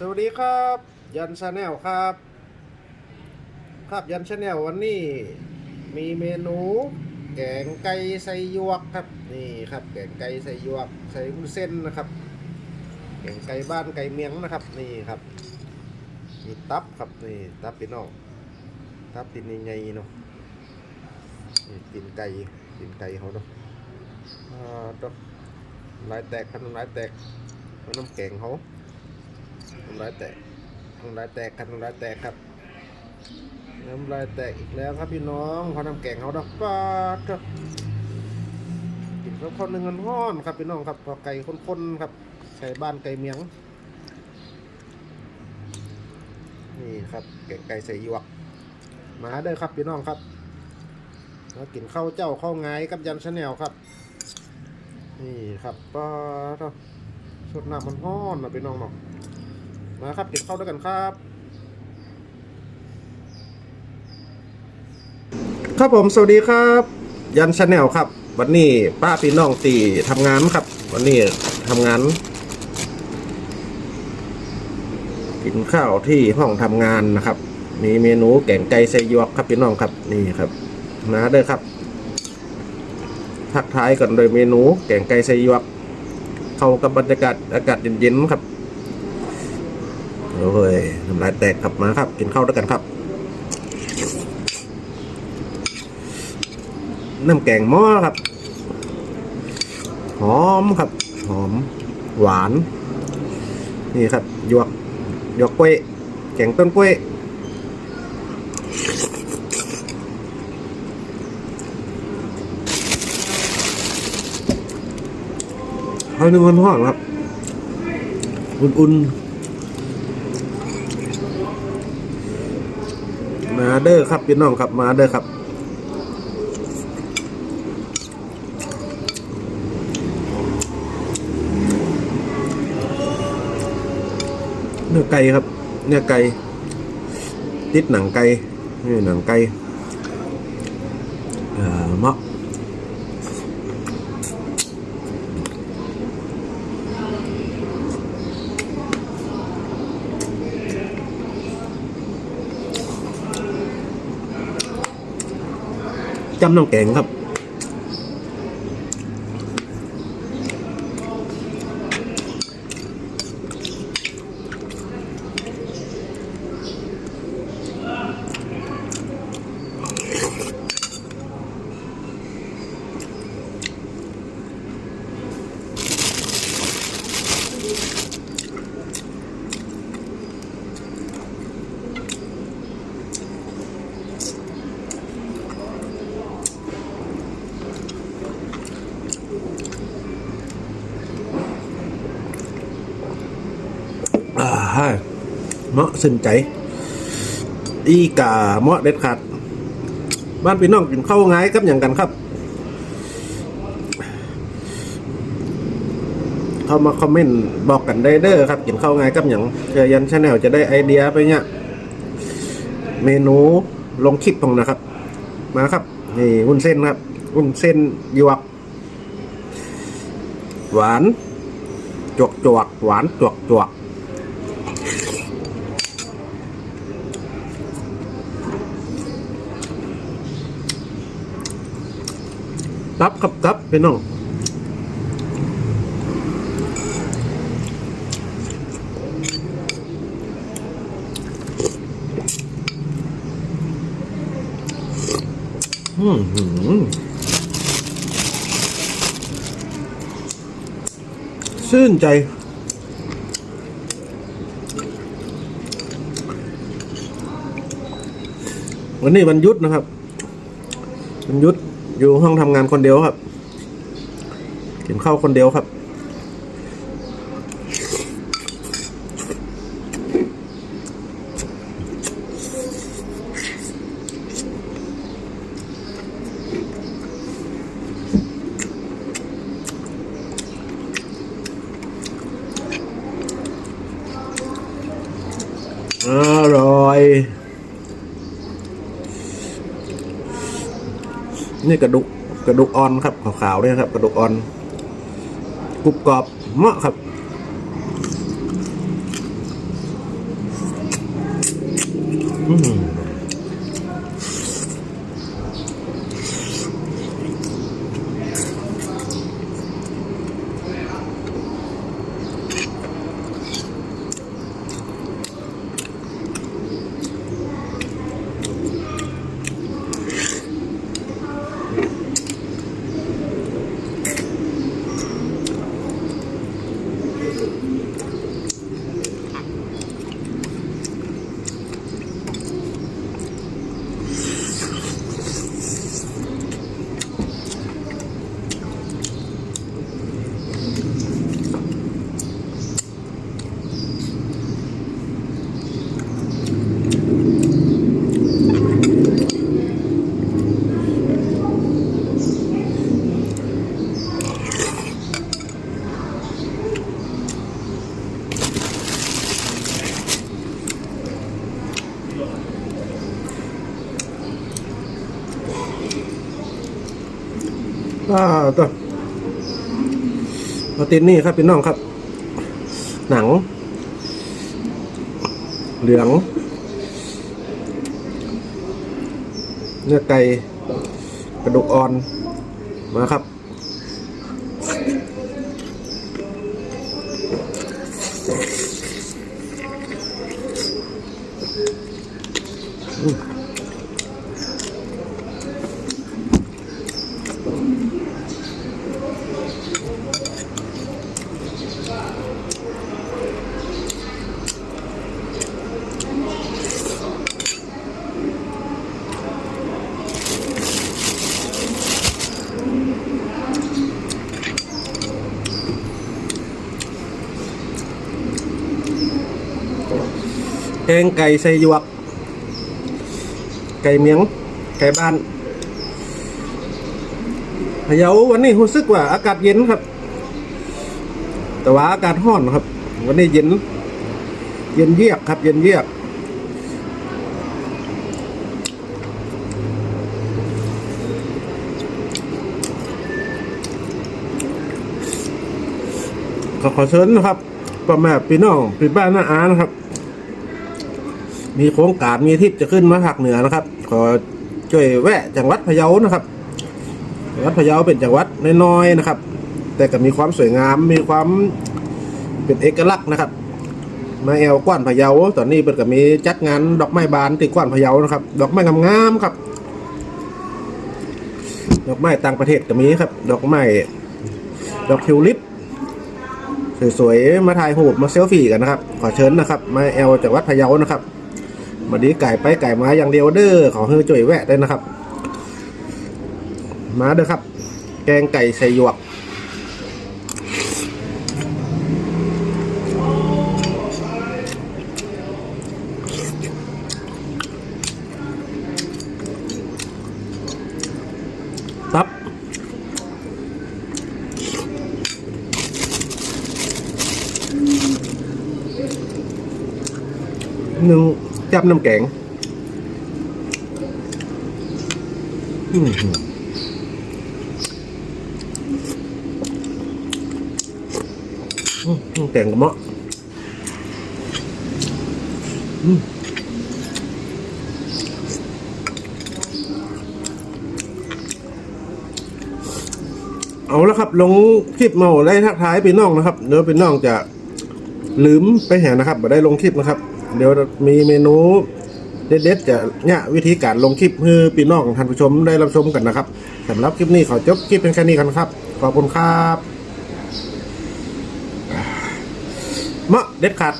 สวัสดีครับ ยันชาแนลครับ ครับยันชาแนลวันนี้มีเมนูแกงไก่ใส่หยวกครับนี่ครับ แกงไก่ใส่หยวกใส่วุ้นเส้นนะครับ แกงไก่บ้านไก่เมียงนะครับนี่ครับมีตับครับนี่ตับพี่น้องตับตินใหญ่ๆเนาะนี่ตินไก่ตินไก่เขาเนาะอ่าดอกน้ำลายแตกครับน้ำลายแตกเพราะน้ำแกงเขา น้ำลายแตกน้ำลายแตกครับน้ำลายแตกครับน้ำลายแตกอีกแล้วครับพี่น้องพราะน้ำแกงเขาดอกปาดครับกินข้าวข้าวหนึ่งอันห้อนครับพี่น้องครับพอไก่ข้นๆครับไก่บ้านไก่เมียง นี่ครับแกงไก่ใส่หยวก มาเด้ครับพี่น้องครับมากินข้าวเจ้าข้าวไงกับยันชาแนลครับ นี่ครับป้าดอกสดน้ำมันห้อนนะพี่น้องเนาะ มาครับกินข้าวด้วยกันครับ ครับผมสวัสดีครับ ยันชาแนลครับ วันนี้ป้าพี่น้องตีทำงานครับ วันนี้ทำงานกินข้าวที่ห้องทำงานนะครับ มีเมนูแกงไก่ใส่หยวกครับพี่น้องครับนี่ครับมาเด้อครับทักทายกันโดยเมนูแกงไก่ใส่หยวกเข้ากับบรรยากาศอากาศเย็นๆครับ โอ้ยน้ำลายแตกครับมาครับ กินข้าวด้วยกันครับ น้ำแกงหม้อครับ หอมครับ หอม หวาน นี่ครับหยวกหยวกกล้วยแกงต้นกล้วยเอาหนึ่งคนห้องครับ อุ่นๆ มาเด้อครับพี่น้องครับมาเด้อครับเนื้อไก่ครับ เนื้อไก่ติดหนังไก่นี่หนังไก่เอ่อมะ จำน้ำแกงครับ อ่าฮะเมาะสนใจ อีกาเมาะเด็ดขาดบ้านพี่น้องกินข้าวง่ายกับอย่างกันครับ เข้ามาคอมเมนต์บอกกันได้เด้อครับ กินข้าวง่ายกับอย่างเจอยันชาแนลจะได้ไอเดียไปเนี่ยเมนูลงคลิปของนะครับ มาครับนี่วุ้นเส้นครับวุ้นเส้นยวก หวานจวกจวกหวานจวกจวก ตับครับตับพี่น้องอืมหืมชื่นใจวันนี้วันยุดนะครับวันยุด อยู่ห้องทำงานคนเดียวครับกินข้าวคนเดียวครับ นี่กระดูกกระดูกอ่อนครับขาวๆด้วยครับ กระดูกอ่อนกรุบกรอบมาะครับอืม อ่าตัวมาตินนี่ครับพี่น้องครับ หนัง เหลือง เนื้อไก่กระดูกอ่อนมาครับ แกงไก่ใส่หยวก ไก่เมียง ไก่บ้านพะเยาวันนี้รู้สึกว่าอากาศเย็นครับ แต่ว่าอากาศร้อนครับ วันนี้เย็น เย็นเยียกครับ เย็นเยียกขอขอเชิญนะครับพ่อแม่พี่น้องพี่บ้านน้าอานะครับ มีโครงการมีทริปจะขึ้นมาภาคเหนือนะครับ ขอช่วยแวะจังหวัดพะเยานะครับจังหวัดพะเยาเป็นจังหวัดน้อยๆนะครับ แต่ก็มีความสวยงามมีความเป็นเอกลักษณ์นะครับ มาแอวกว้านพะเยาตอนนี้เปิดก็มีจัดงานดอกไม้บานที่กว้านพะเยานะครับ ดอกไม้งามๆครับ ดอกไม้ต่างประเทศก็มีครับ ดอกไม้ดอกทิวลิปสวยๆ มาถ่ายรูปมาเซลฟี่กันนะครับ ขอเชิญนะครับ มาแอลจากวัดพะเยานะครับ มาดีไก่ไปไก่มาอย่างเดียวเด้อขอเฮือจ่วยแวะได้นะครับ มาเด้อครับ แกงไก่ใส่หยวกตับหนึ่ง จับน้ำแกงอื้อหืออื้อน้ำแกงกระเหมาะอืมเอาละครับ ลงคลิปเมาได้ทักทายพี่น้องนะครับเดี๋ยวพี่น้องจะลืมไปแหานะครับม่ได้ลงคลิปนะครับ เดี๋ยวมีเมนูเด็ดๆจะเนี่ยวิธีการลงคลิปเพื่อพี่น้องท่านผู้ชมได้รับชมกันนะครับสำหรับคลิปนี้ขอจบคลิปเป็นแค่นี้กันครับ ขอบคุณครับมะเด็ดขาด